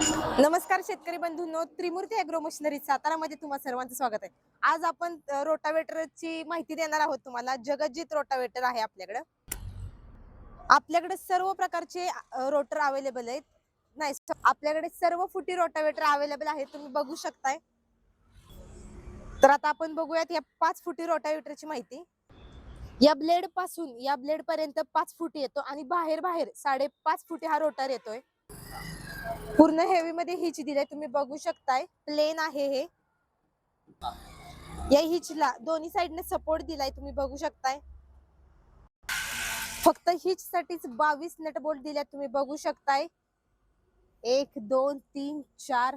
नमस्कार शेतकरी बंधूंनो त्रिमूर्ती agro machinery सातारामध्ये तुम्हा सर्वांचं स्वागत आहे. आज आपण रोटावेटरची माहिती देणार आहोत तुम्हाला. जगज्जीत रोटावेटर आहे आपल्याकडे. आपल्याकडे सर्व प्रकारचे रोटर अवेलेबल आहेत. नाही आपल्याकडे सर्व फुटी रोटावेटर अवेलेबल आहे तुम्ही बघू शकताय. तर आता आपण बघूयात या पाच फुटी रोटावेटरची माहिती. या ब्लेडपासून या ब्लेड पर्यंत पाच फुटी येतो आणि बाहेर बाहेर साडेपाच फुटी हा रोटर येतोय. पूर्ण हेवी मध्ये हिच दिलाय. तुम्ही बघू शकताय. प्लेन आहे हे. या हिचला दोन्ही साइडने सपोर्ट दिलाय. तुम्ही बघू शकताय. फक्त हिच साठीच बावीस नट बोल्ट दिल्यात. तुम्ही बघू शकताय. एक दोन तीन चार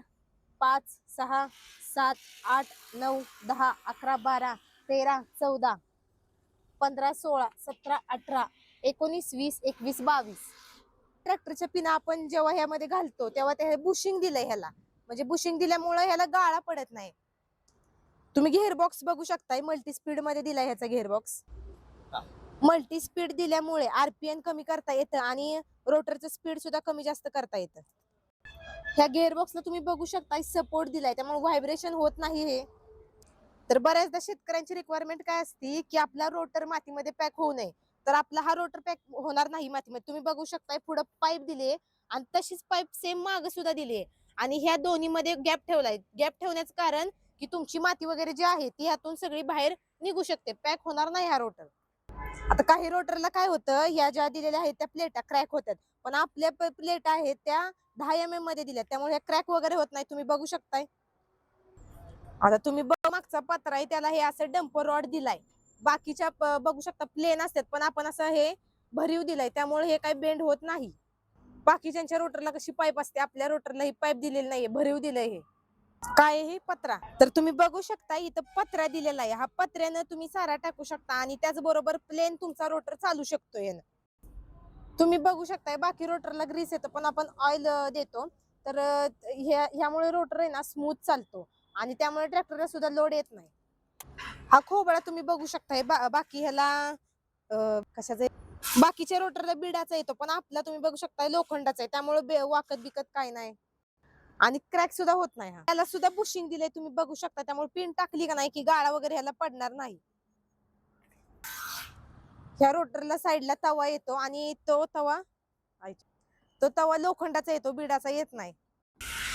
पाच सहा सात आठ नऊ दहा अकरा बारा तेरा चौदा पंधरा सोळा सतरा अठरा एकोणीस वीस एकवीस बावीस. ट्रॅक्टरच्या पिना आपण जेव्हा ह्यामध्ये घालतो तेव्हा ते बुशिंग दिलंय ह्याला. म्हणजे बुशिंग दिल्यामुळे ह्याला गाळा पडत नाही. तुम्ही घेअर बॉक्स बघू शकताय मल्टी स्पीडमध्ये दिलाय ह्याचा घेअर बॉक्स मल्टी स्पीड दिल्यामुळे आरपीएन कमी करता येतं आणि रोटरचं स्पीड सुद्धा कमी जास्त करता येतं. ह्या गेअर बॉक्सला तुम्ही बघू शकताय सपोर्ट दिलाय. त्यामुळे व्हायब्रेशन होत नाही हे. तर बऱ्याचदा शेतकऱ्यांची रिक्वायरमेंट काय असती की आपला रोटर मातीमध्ये पॅक होऊ नये. तर आपला हा रोटर पॅक होणार नाही मातीमध्ये. तुम्ही बघू शकताय पुढे पाईप दिली आणि तशीच पाईप सेम माग सुद्धा दिली आणि ह्या दोन्ही मध्ये गॅप ठेवलाय. गॅप ठेवण्याचं कारण की तुमची माती वगैरे जी आहे ती ह्यातून सगळी बाहेर निघू शकते. पॅक होणार नाही हा रोटर आता काही रोटरला काय होतं ह्या ज्या दिलेल्या आहेत त्या प्लेटा क्रॅक होतात. पण आपल्या प्लेट आहेत त्या दहा एम एममध्ये दिल्या त्यामुळे क्रॅक वगैरे होत नाही. तुम्ही बघू शकताय. आता तुम्ही मागचा पत्रा आहे त्याला हे असं डंपर रॉड दिलाय. बाकीच्या बघू शकता प्लेन असतात पण आपण असं हे भरीव दिलाय त्यामुळे हे काही बेंड होत नाही. बाकीच्यांच्या रोटरला कशी पाईप असते आपल्या रोटरला ही पाईप दिलेली नाहीये भरीव दिलंय हे. काय हे पत्रा? तर तुम्ही बघू शकता इथं पत्रा दिलेला आहे. हा पत्र्यानं तुम्ही सारा टाकू शकता आणि त्याचबरोबर प्लेन तुमचा रोटर चालू शकतो यानं. तुम्ही बघू शकताय बाकी रोटरला ग्रीस येतं पण आपण ऑइल देतो. तर ह्या- ह्यामुळे रोटर आहे ना स्मूथ चालतो. आणि त्यामुळे ट्रॅक्टरला सुद्धा लोड येत नाही. हा खोबळा तुम्ही बघू शकताय बा- बाकी ह्याला कशाचा बाकीच्या रोटरला बिडाचा येतो पण आपला तुम्ही बघू शकताय लोखंडाचा आहे त्यामुळे बे- वाकत बिकत काय नाही. आणि क्रॅक सुद्धा होत नाही त्याला सुद्धा बुशिंग दिले तुम्ही बघू शकता त्यामुळे पिन टाकली का नाही की गाळा वगैरे ह्याला पडणार नाही. ह्या रोटरला साईडला तवा येतो आणि तो तवा तो तवा लोखंडाचा येतो बिडाचा येत नाही.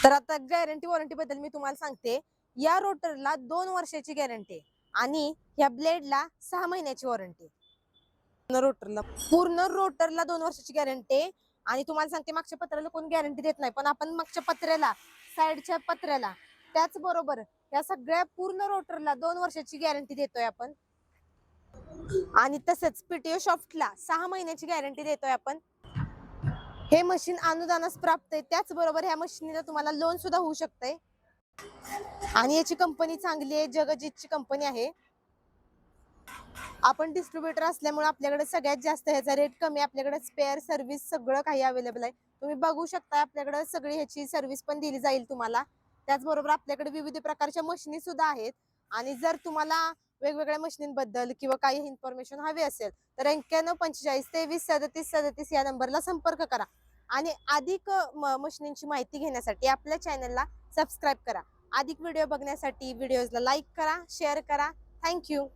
तर आता गॅरंटी वॉरंटी बद्दल मी तुम्हाला सांगते. या रोटरला दोन वर्षाची गॅरंटी आहे. आणि ह्या ब्लेडला सहा महिन्याची वॉरंटी रोटरला पूर्ण रोटरला दोन वर्षाची गॅरंटी आणि तुम्हाला सांगते मागच्या पत्र्याला कोण गॅरंटी देत नाही पण आपण मागच्या पत्र्याला साईडच्या पत्र्याला त्याचबरोबर या सगळ्या पूर्ण रोटरला दोन वर्षाची गॅरंटी देतोय आपण. आणि तसंच पीटीओ सॉफ्टला सहा महिन्याची गॅरंटी देतोय आपण. हे मशीन अनुदानास प्राप्त आहे त्याचबरोबर ह्या मशीनीला तुम्हाला लोन सुद्धा होऊ शकतंय. आणि याची कंपनी चांगली आहे जगजितची कंपनी आहे. आपण डिस्ट्रीब्युटर असल्यामुळे आपल्याकडे सगळ्यात जास्त ह्याचा रेट कमी आपल्याकडे स्पेअर सर्व्हिस सगळं काही अवेलेबल आहे. तुम्ही बघू शकता आपल्याकडे सगळी ह्याची सर्व्हिस पण दिली जाईल तुम्हाला. त्याचबरोबर आपल्याकडे विविध प्रकारच्या मशीनी सुद्धा आहेत. आणि जर तुम्हाला वेगवेगळ्या मशीनींबद्दल किंवा काही इन्फॉर्मेशन हवी असेल तर एक्क्याण्णव पंचेचाळीस तेवीस सदतीस सदतीस या नंबरला संपर्क करा. आणि अधिक म- मशिनींची माहिती घेण्यासाठी आपल्या चॅनलला सबस्क्राईब करा. अधिक व्हिडिओ बघण्यासाठी व्हिडिओजला लाईक करा शेअर करा. Thank you